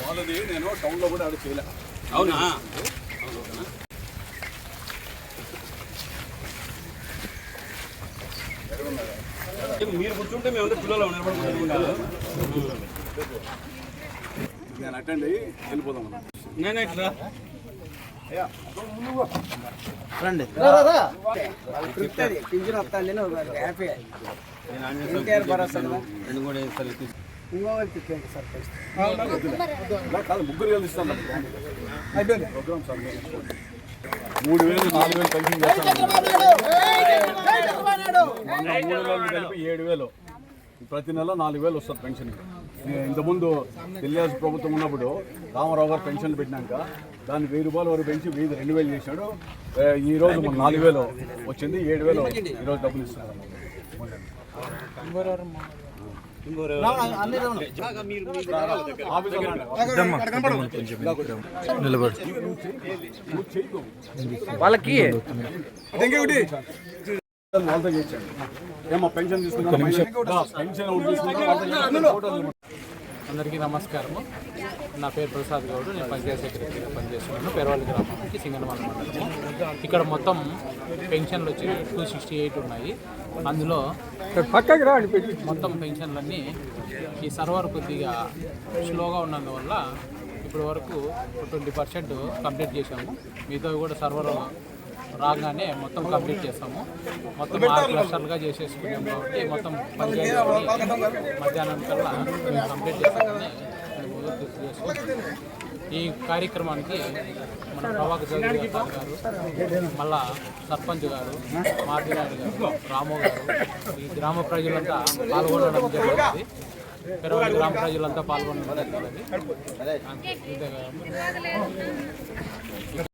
వాళ్ళది నేను టౌన్లో కూడా ఆడ చేయలే. అవునా? మీరు కూర్చుంటే మేము పిల్లలు నేను అటెండ్ వెళ్ళిపోదాం. నేను ఇట్లా? రండి పింఛన్ హ్యాపీ ఎన్టీఆర్ భరోసా. రెండు కూడా వేస్తారు ముగ్గురు. మూడు వేలు నాలుగు వేలు పెన్షన్ చేస్తాను మొన్న మూడు వేలు కలిపి ఏడు వేలు ప్రతి నెల నాలుగు వేలు వస్తుంది పెన్షన్ ఇంతకుముందు తెలుగుదేశం ప్రభుత్వం ఉన్నప్పుడు రామారావు గారు పెన్షన్లు పెట్టినాక దాన్ని వెయ్యి రూపాయల వరకు పెంచి వెయ్యి రెండు వేలు చేశాడు. ఏ, ఈ రోజు మన నాలుగు వేలు వచ్చింది ఏడు వేలు ఈరోజు డబ్బులు ఇస్తున్నారు. వాళ్ళకి వాళ్ళతో చేయించండి ఏమో పెన్షన్ తీసుకున్నా. అందరికీ నమస్కారము. నా పేరు ప్రసాద్ గౌడ్. నేను పంచాయత్ సెక్రటరీగా పనిచేస్తున్నాను. పెరవల్లి గ్రామానికి సింగనమల మండలము. ఇక్కడ మొత్తం పెన్షన్లు వచ్చి టూ సిక్స్టీ ఎయిట్ ఉన్నాయి. అందులో మొత్తం పెన్షన్లన్నీ ఈ సర్వర్ కొద్దిగా స్లోగా ఉన్నందువల్ల ఇప్పటి వరకు ట్వంటీ పర్సెంట్ కంప్లీట్ చేశాము. మిగతా కూడా సర్వర్ రాగానే మొత్తం కంప్లీట్ చేస్తాము. మొత్తం ఆరు క్లస్టర్లుగా చేసేసుకున్నాం కాబట్టి మొత్తం పంచాయతీ మధ్యాహ్నం కల్లా మేము కంప్లీట్ చేస్తామని. ఈ కార్యక్రమానికి మన ప్రభాకర్ చౌదరి గారు మళ్ళా సర్పంచ్ గారు మార్తినాయుడు గారు రాము గారు ఈ గ్రామ ప్రజలంతా పాల్గొనడం జరిగింది. పెరవల్లి గ్రామ ప్రజలంతా పాల్గొనడం కదా.